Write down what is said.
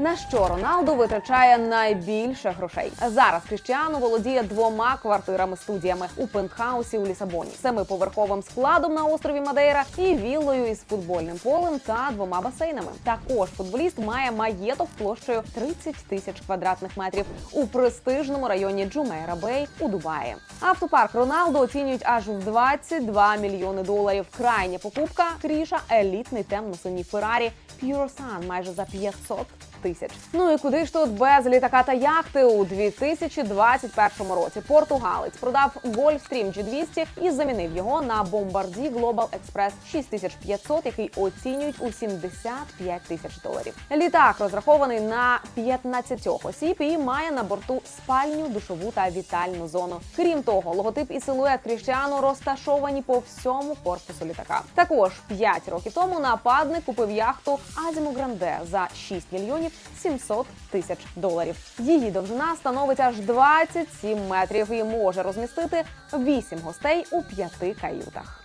На що Роналду витрачає найбільше грошей? Зараз Кріштіану володіє двома квартирами студіями у пентхаусі у Лісабоні, семиповерховим складом на острові Мадейра і віллою із футбольним полем та двома басейнами. Також футболіст має маєток площею 30 тисяч квадратних метрів у престижному районі Джумейра Бей у Дубаї. Автопарк Роналду оцінюють аж в 22 мільйони доларів. Крайня покупка Кріша елітний темно-синій Феррарі Sun майже за 500 тисяч. Ну і куди ж тут без літака та яхти у 2021 році? Португалець продав Gulfstream G200 і замінив його на Bombardier Global Express 6500, який оцінюють у 75 тисяч доларів. Літак розрахований на 15 осіб і має на борту спальню, душову та вітальну зону. Крім того, логотип і силует Кріштіану розташовані по всьому корпусу літака. Також 5 років тому нападник купив яхту Азіму Гранде за 6 мільйонів 700 тисяч доларів. Її довжина становить аж 27 метрів і може розмістити 8 гостей у п'яти каютах.